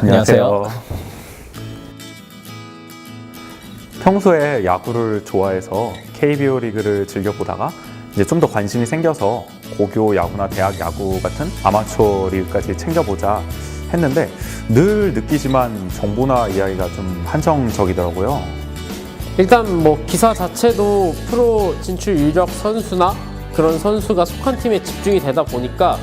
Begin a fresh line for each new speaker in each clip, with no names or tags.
안녕하세요.
평소에 야구를 좋아해서 KBO 리그를 즐겨보다가 이제 좀 더 관심이 생겨서 고교 야구나 대학 야구 같은 아마추어 리그까지 챙겨보자 했는데 늘 느끼지만 정보나 이야기가 좀 한정적이더라고요.
일단 뭐 기사 자체도 프로 진출 유력 선수나 그런 선수가 속한 팀에 집중이 되다 보니까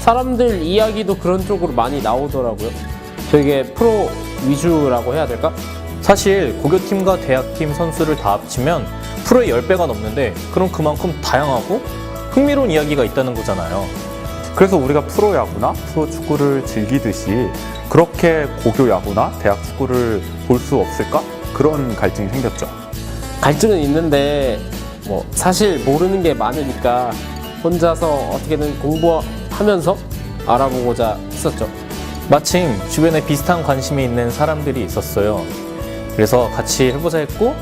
사람들 이야기도 그런 쪽으로 많이 나오더라고요. 되게 프로 위주라고 해야 될까?
사실 고교팀과 대학팀 선수를 다 합치면 프로의 10배가 넘는데 그럼 그만큼 다양하고 흥미로운 이야기가 있다는 거잖아요.
그래서 우리가 프로 야구나 프로 축구를 즐기듯이 그렇게 고교 야구나 대학 축구를 볼 수 없을까? 그런 갈증이 생겼죠.
갈증은 있는데 뭐 사실 모르는 게 많으니까 혼자서 어떻게든 공부하면서 알아보고자 했었죠.
마침 주변에 비슷한 관심이 있는 사람들이 있었어요. 그래서 같이 해보자 했고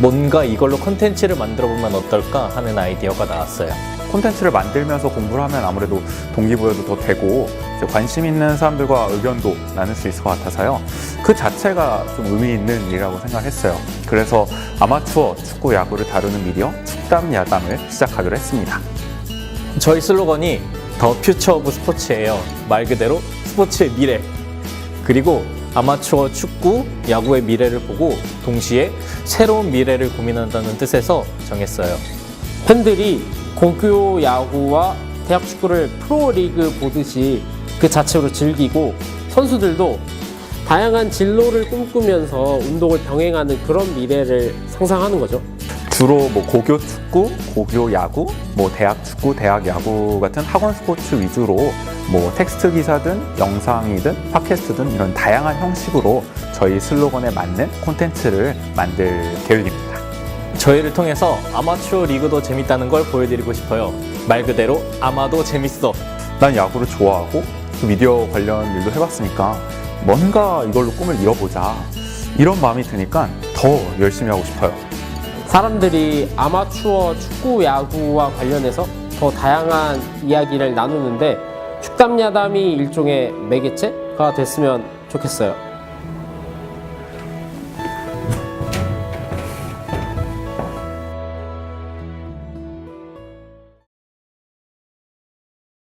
뭔가 이걸로 컨텐츠를 만들어 보면 어떨까 하는 아이디어가 나왔어요.
콘텐츠를 만들면서 공부를 하면 아무래도 동기부여도 더 되고 관심 있는 사람들과 의견도 나눌 수 있을 것 같아서요. 그 자체가 좀 의미 있는 일이라고 생각했어요. 그래서 아마추어 축구 야구를 다루는 미디어 축담 야담을 시작하기로 했습니다.
저희 슬로건이 더 퓨처 오브 스포츠예요. 말 그대로 스포츠의 미래. 그리고 아마추어 축구, 야구의 미래를 보고 동시에 새로운 미래를 고민한다는 뜻에서 정했어요.
팬들이 고교 야구와 대학 축구를 프로리그 보듯이 그 자체로 즐기고 선수들도 다양한 진로를 꿈꾸면서 운동을 병행하는 그런 미래를 상상하는 거죠.
주로 뭐 고교 축구, 고교 야구, 뭐 대학 축구, 대학 야구 같은 학원 스포츠 위주로 뭐 텍스트 기사든 영상이든 팟캐스트든 이런 다양한 형식으로 저희 슬로건에 맞는 콘텐츠를 만들 계획입니다.
저희를 통해서 아마추어 리그도 재밌다는 걸 보여드리고 싶어요. 말 그대로 아마도 재밌어.
난 야구를 좋아하고 또 미디어 관련 일도 해봤으니까 뭔가 이걸로 꿈을 이뤄보자 이런 마음이 드니까 더 열심히 하고 싶어요.
사람들이 아마추어 축구 야구와 관련해서 더 다양한 이야기를 나누는데 축담야담이 일종의 매개체가 됐으면 좋겠어요.